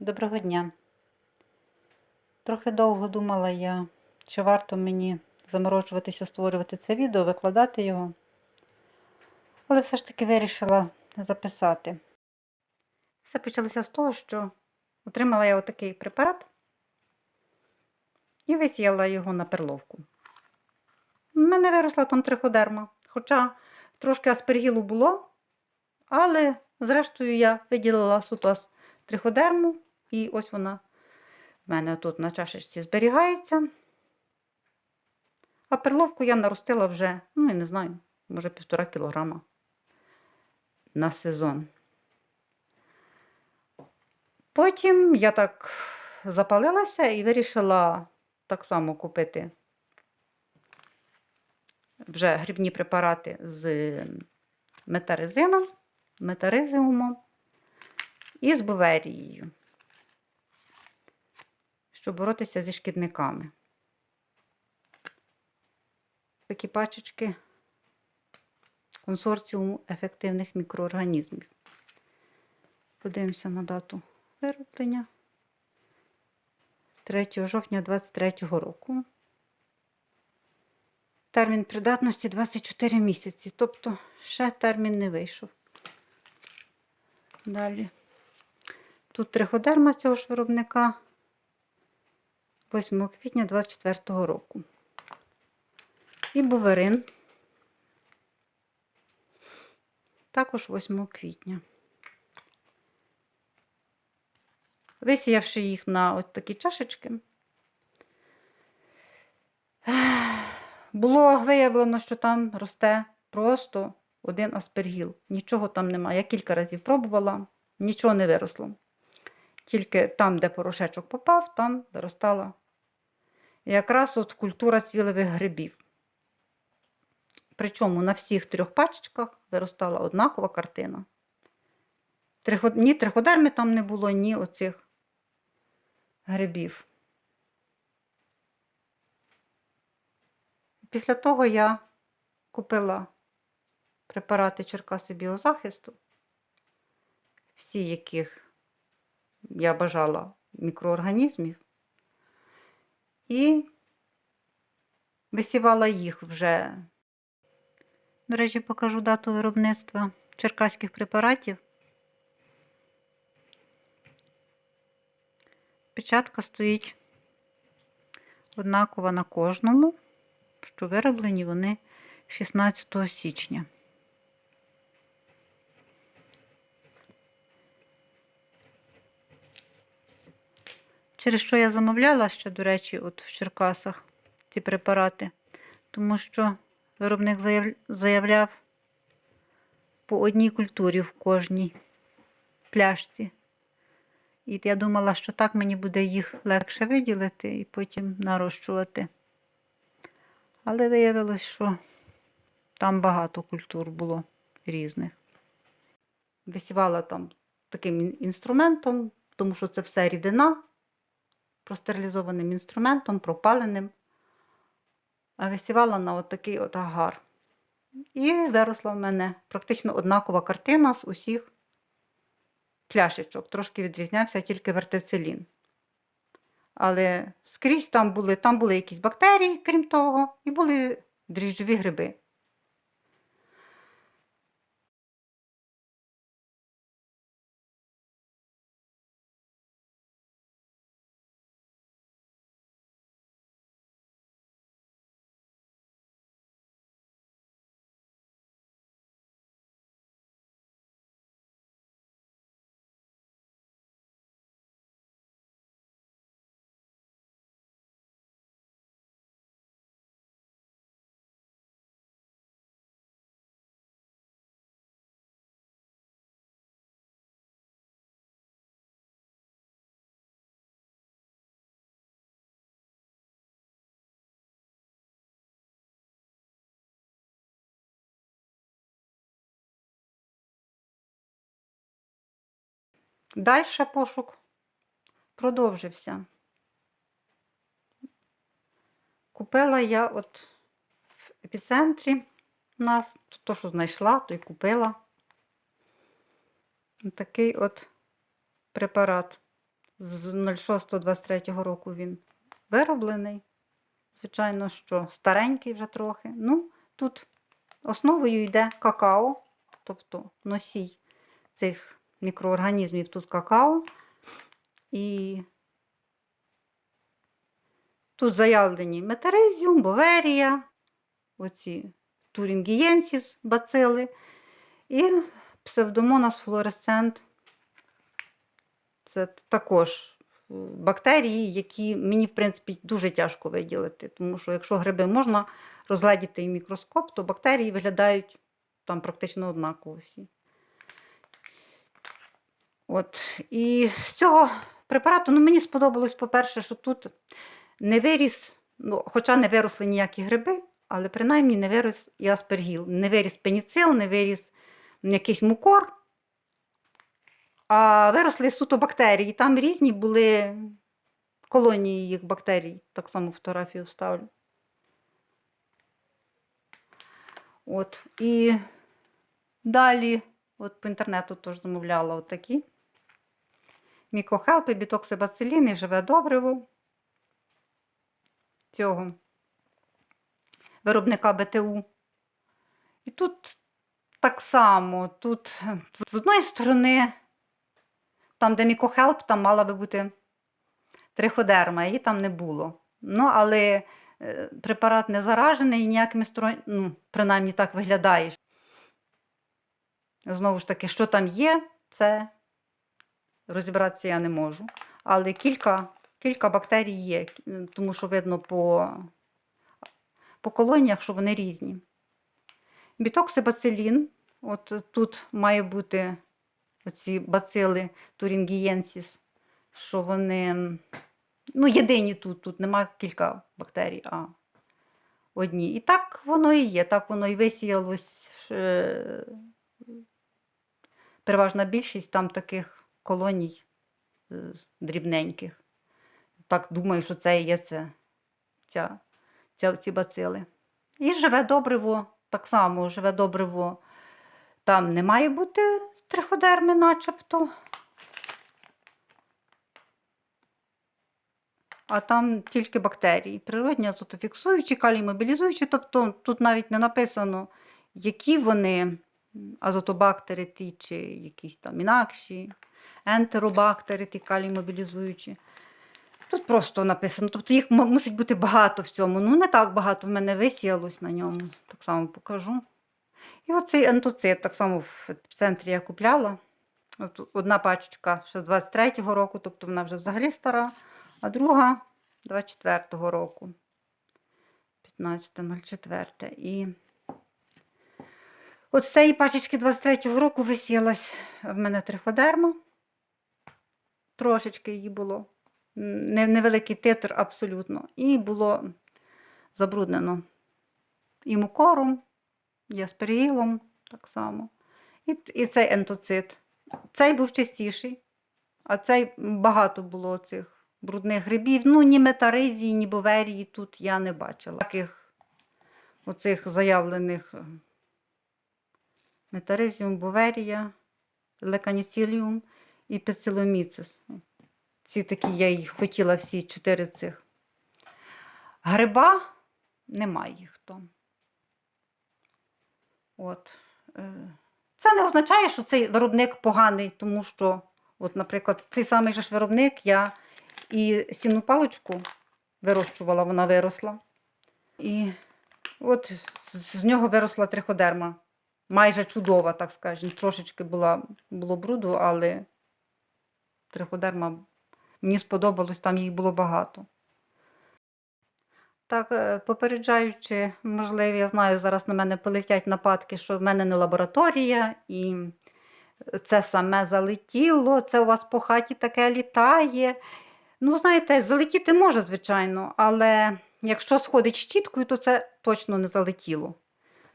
Доброго дня. Трохи довго думала я, чи варто мені заморочуватися, створювати це відео, викладати його. Але все ж таки вирішила записати. Все почалося з того, що отримала я отакий препарат і висіяла його на перловку. У мене виросла там триходерма, хоча трошки аспергілу було, але зрештою я виділила сутос триходерму, і ось вона в мене тут на чашечці зберігається. А перловку я наростила вже, ну, я не знаю, може півтора кілограма на сезон. Потім я так запалилася і вирішила так само купити вже грибні препарати з метаризином, метаризіумом і з боверією, щоб боротися зі шкідниками. Такі пачечки консорціуму ефективних мікроорганізмів. Подивимося на дату вироблення 3 жовтня 2023 року. Термін придатності 24 місяці, тобто ще термін не вийшов. Далі. Тут триходерма цього ж виробника 8 квітня 24 року. І буверин також 8 квітня. Висіявши їх на ось такі чашечки, було виявлено, що там росте просто один аспергіл. Нічого там немає. Я кілька разів пробувала, нічого не виросло. Тільки там, де порошечок попав, там виростала якраз от культура цвілевих грибів. Причому на всіх трьох пачечках виростала однакова картина. Ні триходерми там не було, ні оцих грибів. Після того я купила препарати Черкаси біозахисту, всі яких я бажала мікроорганізмів, і висівала їх вже. До речі, покажу дату виробництва черкаських препаратів. Печатка стоїть однакова на кожному, що вироблені вони 16 січня. Через що я замовляла ще, до речі, от в Черкасах ці препарати, тому що виробник заявляв по одній культурі в кожній пляшці. І я думала, що так мені буде їх легше виділити і потім нарощувати. Але виявилось, що там багато культур було різних. Висівала там таким інструментом, тому що це все рідина, простерилізованим інструментом, пропаленим. Висівала на отакий от агар. І виросла в мене практично однакова картина з усіх пляшечок. Трошки відрізнявся тільки вертицелін. Але скрізь там були там були якісь бактерії, крім того, і були дріжджові гриби. Далі пошук продовжився. Купила я от в епіцентрі у нас, то, що знайшла, то й купила такий от препарат з 06-23 року він вироблений. Звичайно, що старенький вже трохи. Ну, тут основою йде какао, тобто носій цих мікроорганізмів тут какао. І тут заявлені метаризіум, боверія, оці турінгієнсіс бацили і псевдомонас флуоресцент. Це також бактерії, які мені, в принципі, дуже тяжко виділити. Тому що якщо гриби можна розгледіти і мікроскоп, то бактерії виглядають там практично однаково всі. От. І з цього препарату ну, мені сподобалось, по-перше, що тут не виріс, ну, хоча не виросли ніякі гриби, але принаймні не виріс і аспергіл. Не виріс пеніцил, не виріс якийсь мукор, а виросли суто бактерії. Там різні були колонії їх бактерій. Так само фотографію вставлю. От. І далі, от по інтернету теж замовляла отакі. Мікохелпи, бітоксибациліни, живе добриво цього виробника БТУ. І тут так само, тут з одної сторони, там, де мікохелп, там мала би бути триходерма, її там не було. Ну, але е, препарат не заражений ніякими сторонніми, ну, принаймні так виглядає. Знову ж таки, що там є, це розібратися я не можу. Але кілька, кілька бактерій є, тому що видно по, по колоніях, що вони різні. Бітоксибацилін, от тут має бути оці бацили турінгієнсіс, що вони ну, єдині тут, тут немає кілька бактерій, а одні. І так воно і є, так воно і висіялось. е, Переважна більшість там таких колоній е, дрібненьких. Так думаю, що це і є це, ця, ця, ці бацили. І живе добриво, так само живе добриво. Там не має бути триходерми, начебто. А там тільки бактерії. Природні азотофіксуючі, калій-мобілізуючі, тобто тут навіть не написано, які вони азотобактери ті, чи якісь там інакші, ентеробактери, ті калій-мобілізуючі. Тут просто написано, тобто їх мусить бути багато в цьому. Ну, не так багато в мене висіялось на ньому, так само покажу. І оцей ентоцит, так само в центрі я купляла. Одна пачечка ще з 23-го року, тобто вона вже взагалі стара, а друга 24-го року. 15.04. І от з цієї пачечки 23-го року висілась в мене триходерма. Трошечки її було. Невеликий титр абсолютно. І було забруднено і мукором, і аспирілом так само. І, і цей ентоцит. Цей був чистіший, а цей багато було цих брудних грибів. Ну, ні метаризії, ні боверії тут я не бачила. Таких оцих заявлених е, метаризіум, боверія, леканіціліум і пециломіцис. Ці такі я їх хотіла всі чотири цих. Гриба немає їх там. От. е, Це не означає, що цей виробник поганий, тому що, от, наприклад, цей самий же ж виробник я і сінну паличку вирощувала, вона виросла. І от з нього виросла триходерма. Майже чудова, так скажемо. Трошечки була, було бруду, але триходерма мені сподобалось, там їх було багато. Так, е, попереджаючи, можливо, я знаю, зараз на мене полетять нападки, що в мене не лабораторія, і це саме залетіло, це у вас по хаті таке літає. Ну, знаєте, залетіти може, звичайно, але якщо сходить щіткою, то це точно не залетіло.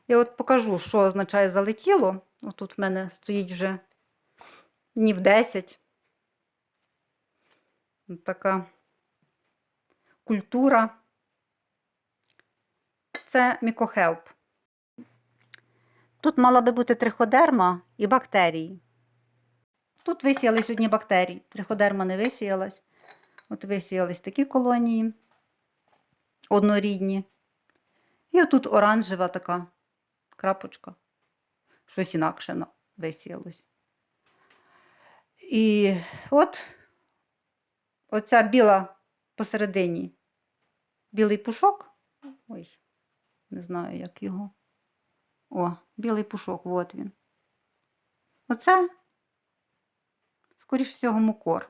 Я от покажу, що означає залетіло. Отут в мене стоїть вже днів 10. Така культура. Це мікохелп. Тут мала би бути триходерма і бактерії. Тут висіялись одні бактерії. Триходерма не висіялась. От висіялись такі колонії однорідні. І отут оранжева така крапочка. Щось інакше висіялось. І от оця біла посередині білий пушок. Ой, не знаю, як його. О, білий пушок, от він. Оце, скоріш всього, мукор.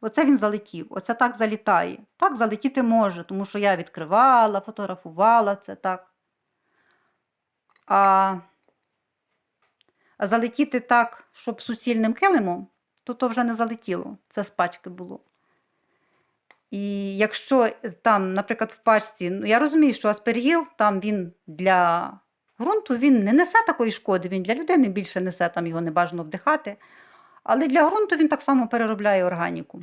Оце він залетів. Оце так залітає. Так залетіти може, тому що я відкривала, фотографувала це так. А, а залетіти так, щоб суцільним килимом, то то вже не залетіло. Це з пачки було. І якщо там, наприклад, в пачці, ну я розумію, що аспергіл там він для ґрунту він не несе такої шкоди, він для людини більше несе, там його не бажано вдихати. Але для ґрунту він так само переробляє органіку.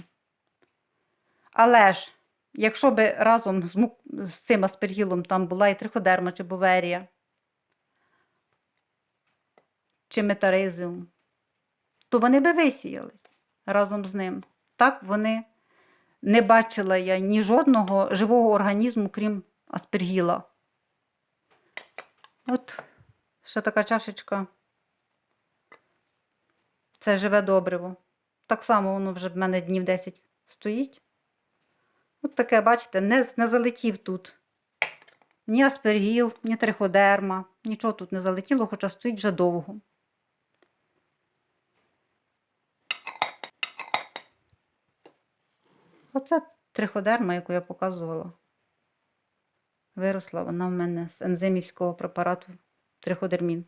Але ж, якщо би разом з, мук... з цим аспергілом там була і триходерма чи боверія, чи метаризіум, то вони би висіяли разом з ним. Так вони не бачила я ні жодного живого організму, крім аспергіла. От ще така чашечка. Це живе добриво. Так само воно вже в мене днів 10 стоїть. От таке, бачите, не, не залетів тут. Ні аспергіл, ні триходерма. Нічого тут не залетіло, хоча стоїть вже довго. Оце триходерма, яку я показувала. Виросла вона в мене з ензимівського препарату триходермін.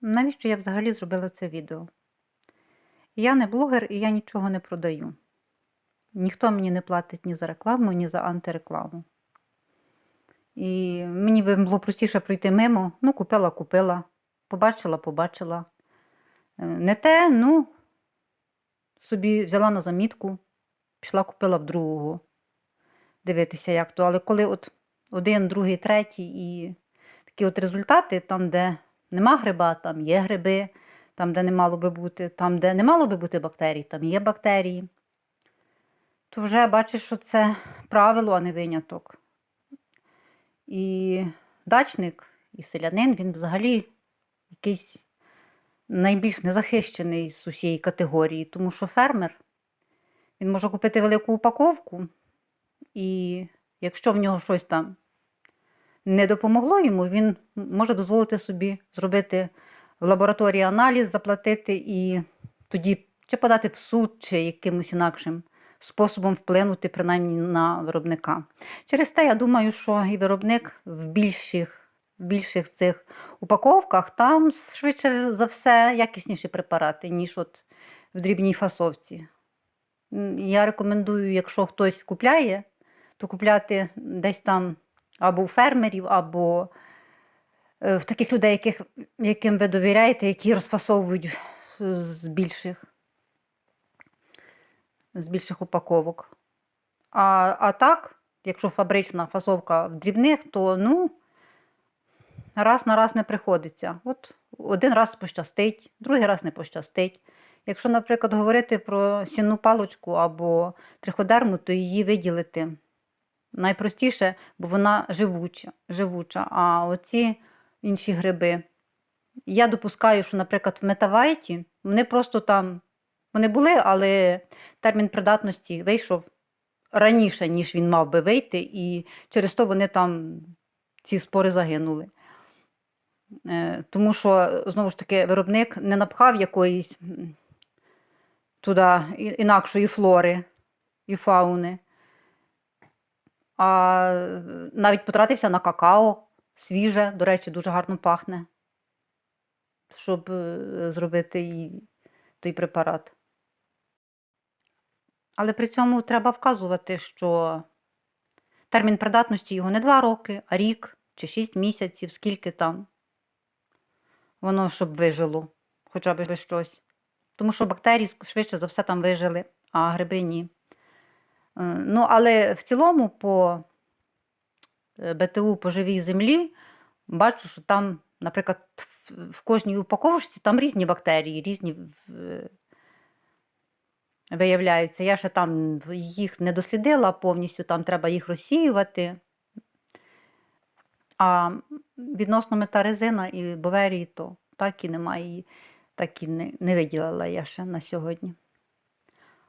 Навіщо я взагалі зробила це відео? Я не блогер і я нічого не продаю. Ніхто мені не платить ні за рекламу, ні за антирекламу. І мені би було простіше пройти мимо. Ну, купила, купила, побачила, побачила. Е, Не те, ну, собі взяла на замітку, пішла, купила в другого. Дивитися, як то. Але коли от один, другий, третій і такі от результати, там, де нема гриба, там є гриби, там, де не мало би бути, там, де не мало би бути бактерій, там є бактерії, то вже бачиш, що це правило, а не виняток. І дачник, і селянин, він взагалі якийсь найбільш незахищений з усієї категорії, тому що фермер він може купити велику упаковку, і якщо в нього щось там не допомогло йому, він може дозволити собі зробити в лабораторії аналіз, заплатити і тоді чи подати в суд, чи якимось інакшим способом вплинути принаймні на виробника. Через те я думаю, що і виробник в більших, більших цих упаковках там швидше за все якісніші препарати, ніж от в дрібній фасовці. Я рекомендую, якщо хтось купляє, то купляти десь там або у фермерів, або е, в таких людей, яких, яким ви довіряєте, які розфасовують з більших, з більших упаковок. А, а так, якщо фабрична фасовка в дрібних, то ну, раз на раз не приходиться. От один раз пощастить, другий раз не пощастить. Якщо, наприклад, говорити про сінну палочку або триходерму, то її виділити найпростіше, бо вона живуча, живуча. А оці інші гриби. Я допускаю, що, наприклад, в метавайті вони просто там вони були, але термін придатності вийшов раніше, ніж він мав би вийти, і через то вони там ці спори загинули. Е, Тому що, знову ж таки, виробник не напхав якоїсь туди інакшої флори і фауни, а е, навіть потратився на какао свіже, до речі, дуже гарно пахне, щоб е, зробити той препарат. Але при цьому треба вказувати, що термін придатності його не 2 роки, а рік чи 6 місяців, скільки там воно щоб вижило, хоча б щось. Тому що бактерії швидше за все там вижили, а гриби ні. Е, Ну, але в цілому по е, БТУ по живій землі бачу, що там, наприклад, в- кожній упаковочці там різні бактерії, різні виявляються. Я ще там їх не дослідила повністю, там треба їх розсіювати. А відносно метарезина і боверії, то так і немає її, так і не, не виділила я ще на сьогодні.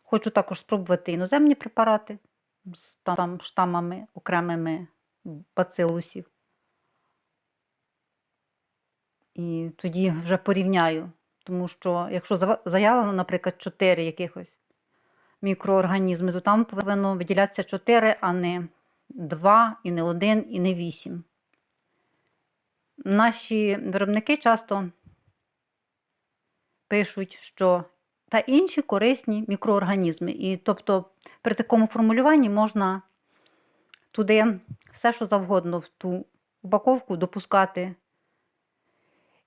Хочу також спробувати іноземні препарати з там, там штамами окремими бацилусів. І тоді вже порівняю. Тому що якщо заявлено, наприклад, 4 якихось мікроорганізми, то там повинно виділятися 4, а не 2, і не 1, і не 8. Наші виробники часто пишуть, що та інші корисні мікроорганізми. І тобто при такому формулюванні можна туди все, що завгодно в ту упаковку допускати,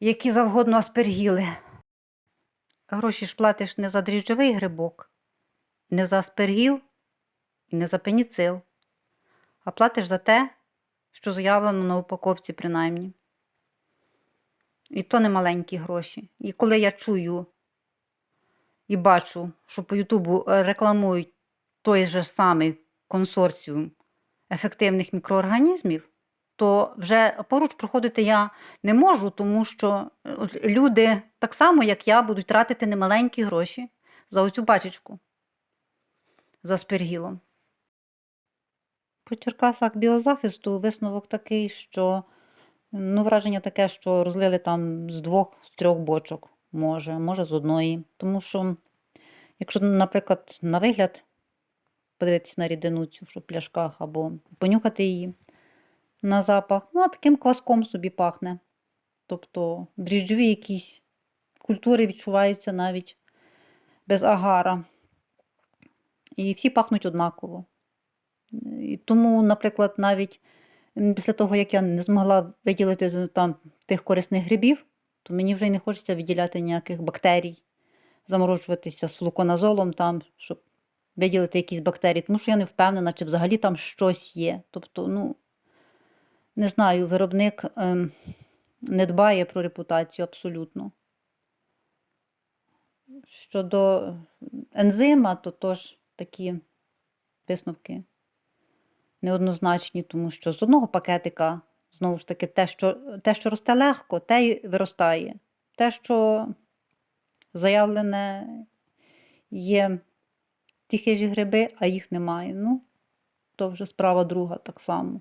які завгодно аспергіли. Гроші ж платиш не за дріжджовий грибок, не за аспергіл і не за пеніцил, а платиш за те, що заявлено на упаковці, принаймні. І то не маленькі гроші. І коли я чую і бачу, що по Ютубу е, рекламують той же самий консорціум ефективних мікроорганізмів, то вже поруч проходити я не можу, тому що е, люди, так само як я, будуть тратити немаленькі гроші за оцю пачечку за спергілом. По Черкасах біозахисту висновок такий, що ну, враження таке, що розлили там з двох, з трьох бочок, може, може з одної. Тому що, якщо, наприклад, на вигляд подивитись на рідину цю, в пляшках, або понюхати її на запах, ну, а таким кваском собі пахне. Тобто дріжджові якісь культури відчуваються навіть без агара. І всі пахнуть однаково. І тому, наприклад, навіть після того, як я не змогла виділити там тих корисних грибів, то мені вже й не хочеться виділяти ніяких бактерій, заморочуватися з флуконазолом, там, щоб виділити якісь бактерії, тому що я не впевнена, чи взагалі там щось є. Тобто, ну, не знаю, виробник ем, не дбає про репутацію абсолютно. Щодо ензима, то теж такі висновки неоднозначні, тому що з одного пакетика, знову ж таки, те, що, те, що росте легко, те й виростає. Те, що заявлене є ті хижі гриби, а їх немає. Ну, то вже справа друга так само.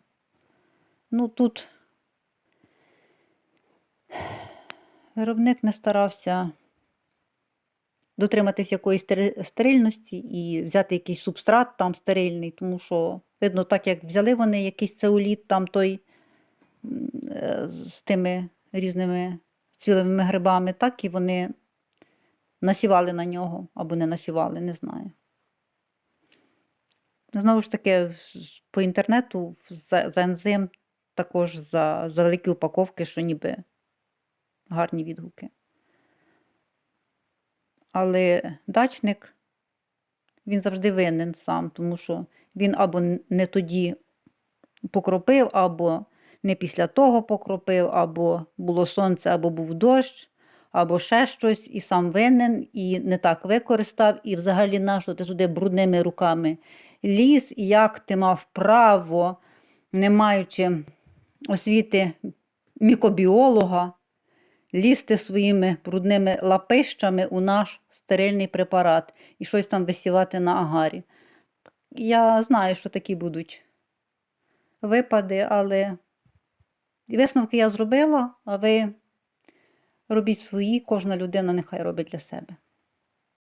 Ну, тут виробник не старався дотриматись якоїсь стерильності і взяти якийсь субстрат там стерильний, тому що, видно, так як взяли вони якийсь цеоліт, там той е, з тими різними цвілевими грибами, так і вони насівали на нього або не насівали, не знаю. Знову ж таки, по інтернету за, за ензим також за, за великі упаковки, що ніби гарні відгуки. Але дачник він завжди винен сам, тому що він або не тоді покропив, або не після того покропив, або було сонце, або був дощ, або ще щось, і сам винен, і не так використав, і взагалі нащо ти туди брудними руками ліз, і як ти мав право, не маючи освіти мікобіолога, лізти своїми брудними лапищами у наш стерильний препарат і щось там висівати на агарі. Я знаю, що такі будуть випади, але висновки я зробила, а ви робіть свої, кожна людина нехай робить для себе.